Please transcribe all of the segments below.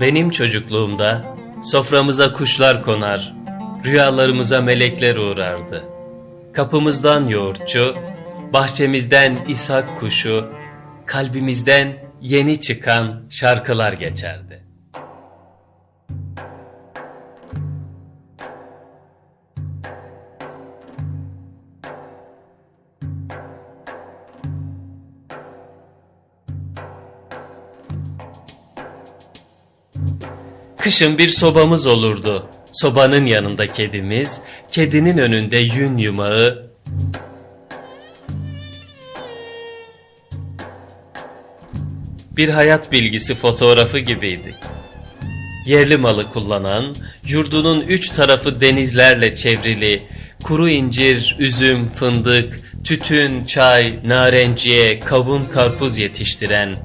Benim çocukluğumda soframıza kuşlar konar, rüyalarımıza melekler uğrardı. Kapımızdan yoğurtçu, bahçemizden ishak kuşu, kalbimizden yeni çıkan şarkılar geçerdi. Kışın bir sobamız olurdu. Sobanın yanında kedimiz, kedinin önünde yün yumağı, bir hayat bilgisi fotoğrafı gibiydik. Yerli malı kullanan, yurdunun üç tarafı denizlerle çevrili, kuru incir, üzüm, fındık, tütün, çay, narenciye, kavun, karpuz yetiştiren,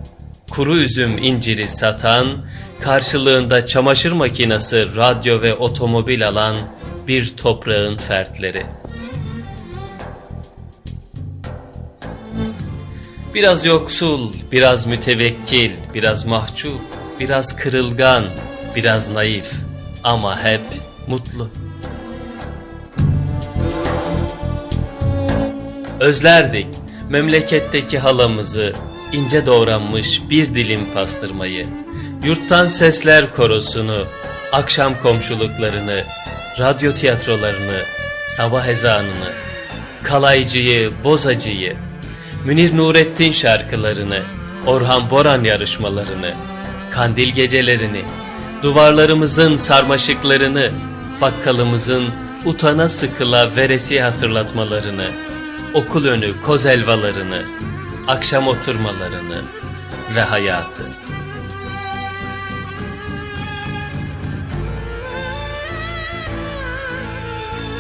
kuru üzüm inciri satan, karşılığında çamaşır makinesi, radyo ve otomobil alan bir toprağın fertleri. Biraz yoksul, biraz mütevekkil, biraz mahcup, biraz kırılgan, biraz naif ama hep mutlu. Özlerdik memleketteki halamızı, ince doğranmış bir dilim pastırmayı, yurttan sesler korosunu, akşam komşuluklarını, radyo tiyatrolarını, sabah ezanını, kalaycıyı, bozacıyı, Münir Nurettin şarkılarını, Orhan Boran yarışmalarını, kandil gecelerini, duvarlarımızın sarmaşıklarını, bakkalımızın utana sıkıla veresi hatırlatmalarını, okul önü koz helvalarını, akşam oturmalarını ve hayatı.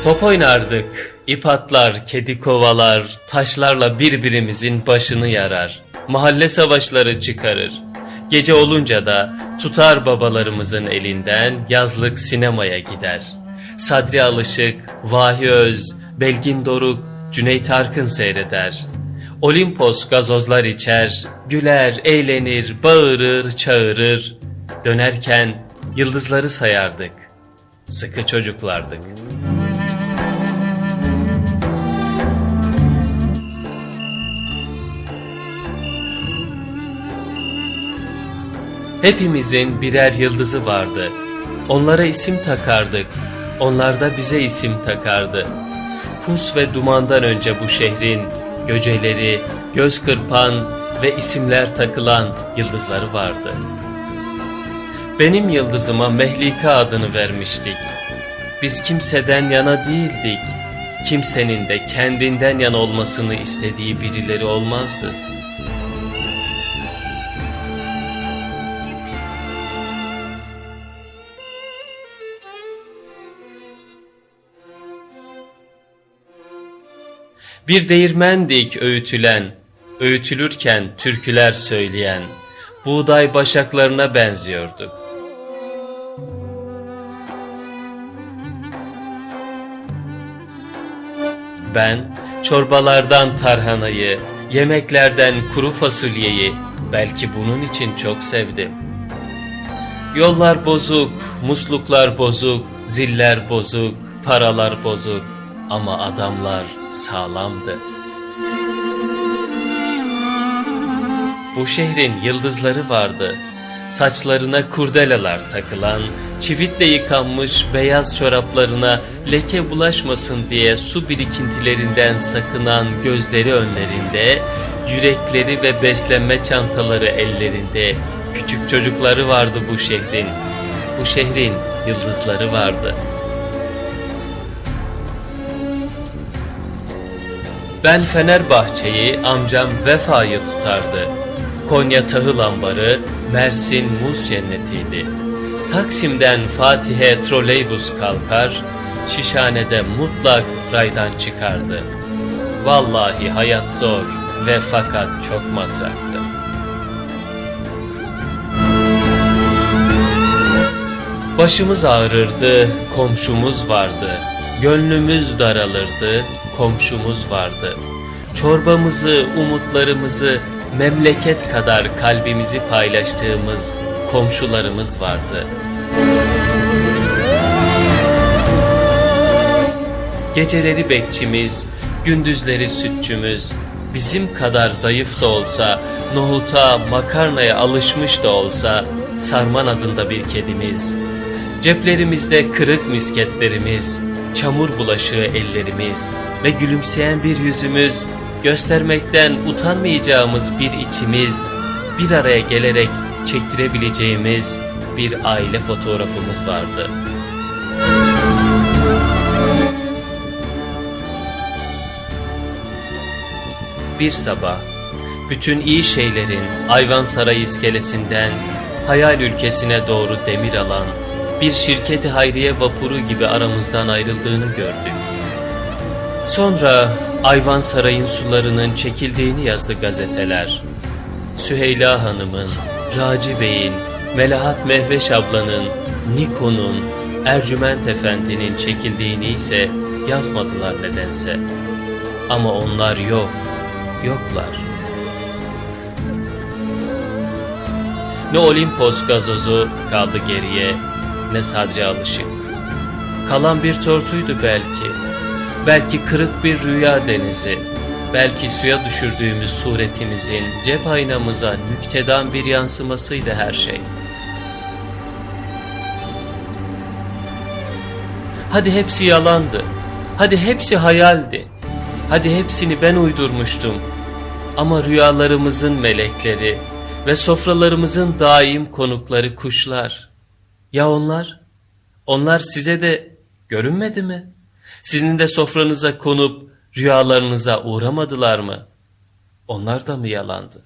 Top oynardık, ip atlar, kedi kovalar, taşlarla birbirimizin başını yarar. Mahalle savaşları çıkarır. Gece olunca da tutar babalarımızın elinden yazlık sinemaya gider. Sadri Alışık, Vahi Öz, Belgin Doruk, Cüneyt Arkın seyreder. Olimpos gazozlar içer, güler, eğlenir, bağırır, çağırır. Dönerken yıldızları sayardık. Sıkı çocuklardık. Hepimizin birer yıldızı vardı. Onlara isim takardık. Onlar da bize isim takardı. Pus ve dumandan önce bu şehrin göceleri, göz kırpan ve isimler takılan yıldızları vardı. Benim yıldızıma Mehlika adını vermiştik. Biz kimseden yana değildik. Kimsenin de kendinden yana olmasını istediği birileri olmazdı. Bir değirmendik öğütülen, öğütülürken türküler söyleyen, buğday başaklarına benziyorduk. Ben çorbalardan tarhanayı, yemeklerden kuru fasulyeyi belki bunun için çok sevdim. Yollar bozuk, musluklar bozuk, ziller bozuk, paralar bozuk ama adamlar sağlamdı. Bu şehrin yıldızları vardı. Saçlarına kurdelalar takılan, çivitle yıkanmış beyaz çoraplarına leke bulaşmasın diye su birikintilerinden sakınan gözleri önlerinde, yürekleri ve beslenme çantaları ellerinde, küçük çocukları vardı bu şehrin. Bu şehrin yıldızları vardı.'' Ben Fenerbahçe'yi, amcam Vefa'yı tutardı. Konya tahıl ambarı, Mersin muz cennetiydi. Taksim'den Fatih'e troleybus kalkar, Şişhane'de mutlak raydan çıkardı. Vallahi hayat zor ve fakat çok matraktı. Başımız ağrırdı, komşumuz vardı. Gönlümüz daralırdı, komşumuz vardı. Çorbamızı, umutlarımızı memleket kadar kalbimizi paylaştığımız komşularımız vardı. Geceleri bekçimiz, gündüzleri sütçümüz, bizim kadar zayıf da olsa, nohuta, makarnaya alışmış da olsa, Sarman adında bir kedimiz. Ceplerimizde kırık misketlerimiz, çamur bulaşığı ellerimiz ve gülümseyen bir yüzümüz, göstermekten utanmayacağımız bir içimiz, bir araya gelerek çektirebileceğimiz bir aile fotoğrafımız vardı. Bir sabah bütün iyi şeylerin Ayvansaray iskelesinden hayal ülkesine doğru demir alan bir şirketi hayriye vapuru gibi aramızdan ayrıldığını gördük. Sonra Ayvansaray'ın sularının çekildiğini yazdı gazeteler. Süheyla Hanım'ın, Raci Bey'in, Melahat Mehveş ablanın, Niko'nun, Ercüment Efendi'nin çekildiğini ise yazmadılar nedense. Ama onlar yok, yoklar. Ne Olimpos gazozu kaldı geriye, ne Sadri Alışık. Kalan bir tortuydu belki, belki kırık bir rüya denizi, belki suya düşürdüğümüz suretimizin cep aynamıza nüktedan bir yansımasıydı her şey. Hadi hepsi yalandı, hadi hepsi hayaldi, hadi hepsini ben uydurmuştum. Ama rüyalarımızın melekleri ve sofralarımızın daim konukları kuşlar. Ya onlar? Onlar size de görünmedi mi? Sizin de sofranıza konup rüyalarınıza uğramadılar mı? Onlar da mı yalandı?